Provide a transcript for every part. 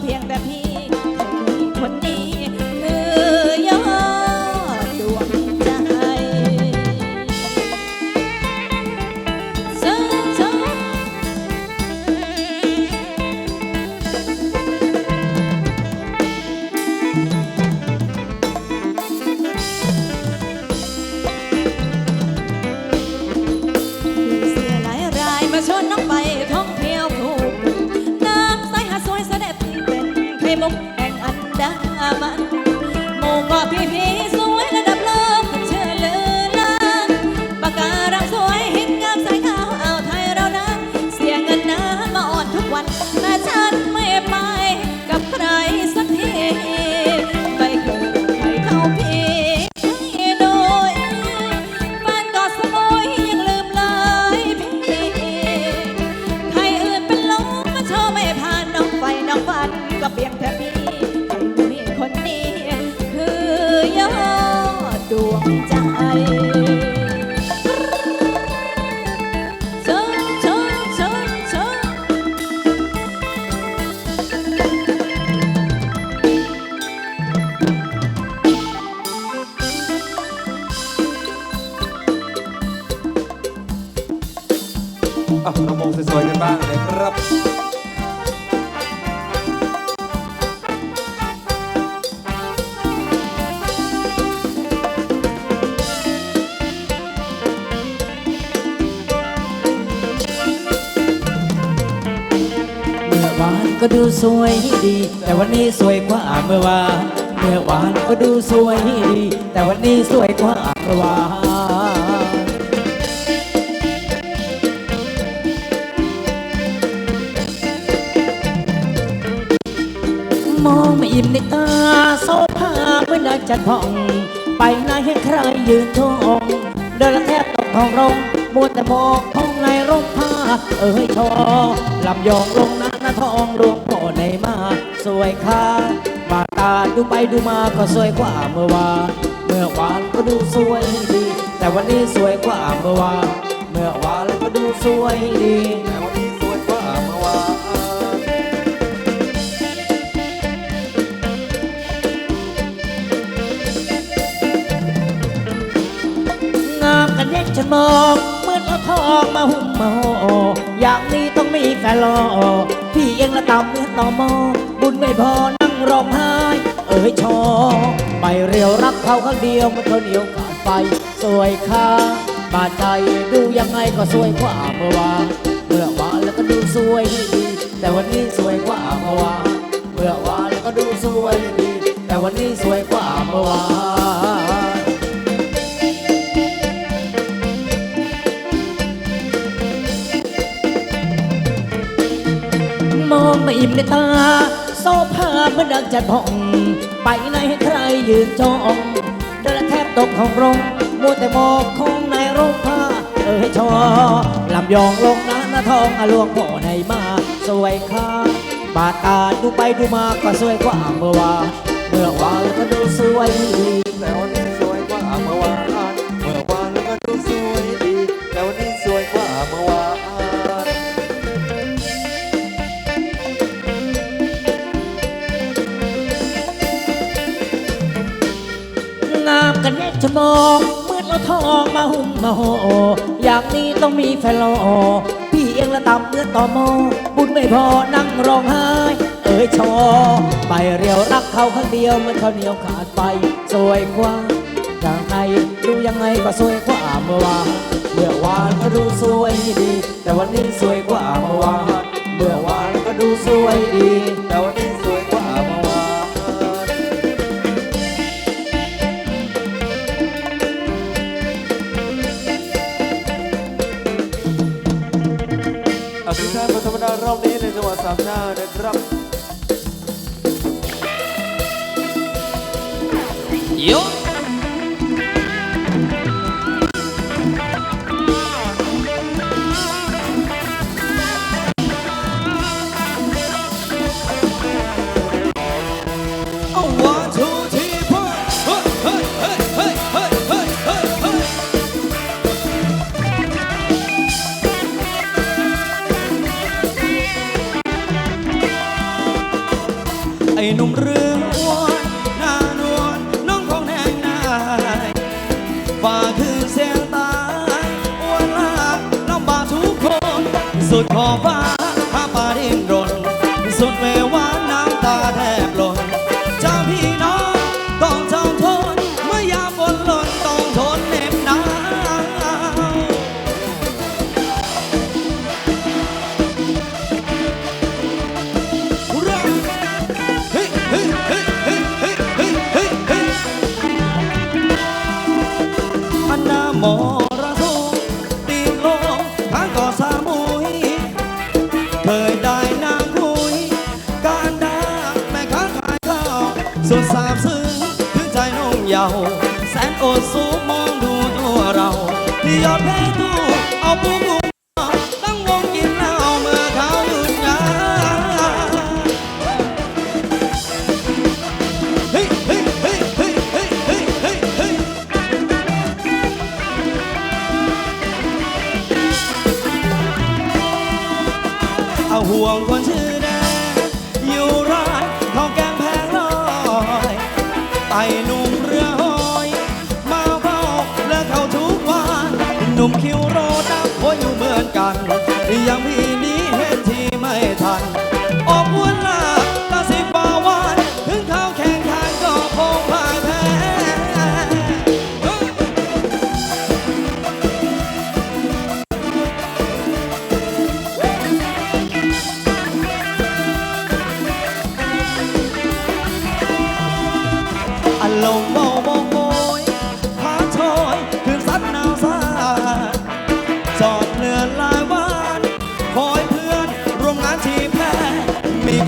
เพียงแต่พี่ สวยดี แต่วันนี้สวยกว่าเมื่อวานเมื่อวานก็ดูสวยดี แต่วันนี้สวยกว่าเมื่อวานมองไม่อิ่มในตาโซภาเมื่อนาจัดผ่อง ไปไหนให้ใครยืนทองเดินแทบตกทองรงมัวแต่มองท้องในร่มผ้า เอ้ยทอลำยองลงน้าน้าทองลวง ในมาสวยค่าบาตาดูไปดูมาก็สวยกว่าเมื่อวานเมื่อวานก็ดูสวยดี แต่วันนี้สวยกว่าเมื่อวานเมื่อวานก็ดูสวยดีแต่วันนี้สวยกว่าเมื่อวานงามกันเย็กฉันมองเหมือนเอาทองมาหุ้มมาห่ออย่างนี้ต้องมีแฟนรอ พี่เองละตำเมื่อต่อมอบุญไม่พอนั่งร้องไห้ เอ้ยชอไปเรียวรักเขาข้างเดียวมันเธอเหนียวขาดไปสวยค่าบาดใจดูยังไงก็สวยกว่าเมื่อวานเมื่อวานแล้วก็ดูสวยดี แต่วันนี้สวยกว่าเมื่อวานเมื่อวานแล้วก็ดูสวย อิ่มในตาโซภาเมื่อดังจัดผ่อง ไปไหนให้ใครยืนจองเดินและแทบตกของรงมัวแต่มองของในร่มผ้าเออให้ชอลำยองลงน้านาทองอลวงพ่อในมา สวยค่าบาดตาดูไปดูมาก็สวยกว่าเมื่อวานเมื่อวานแล้วก็ดูสวยแต่วัน มโหอย่างนี้ต้องมีแฟนรอพี่เองระดับเมื่อต่อโมบุญไม่พอนั่งร้องไห้เอ๋ยชอ ไปเรียวรักเขาครั้งเดียวมันเขาเหนียวขาดไป สวยกว่าจางไงดูยังไงก็สวยกว่าเมื่อวานเมื่อวานก็ดูสวยดี แต่วันนี้สวยกว่าเมื่อวานเมื่อวานก็ดูสวยดีแต่วัน Savnar Yo! Oh, what? สุดขอบฟ้า thời đại ไต่นุ่มเรือหอย มาเฝ้าและเข้าทุกวันหนุ่มคิวโรดังโคอยู่เหมือนกันยังพี่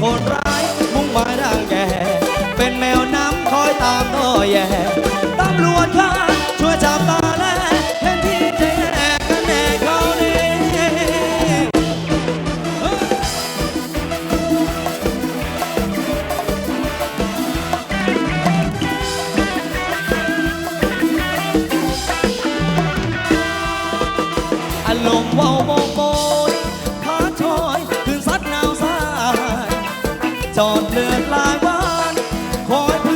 คนร้ายมุ่งหมายร่างแย่เป็นแมวน้ำคอยตามต่อแย่ เดือดลายบ้านคอย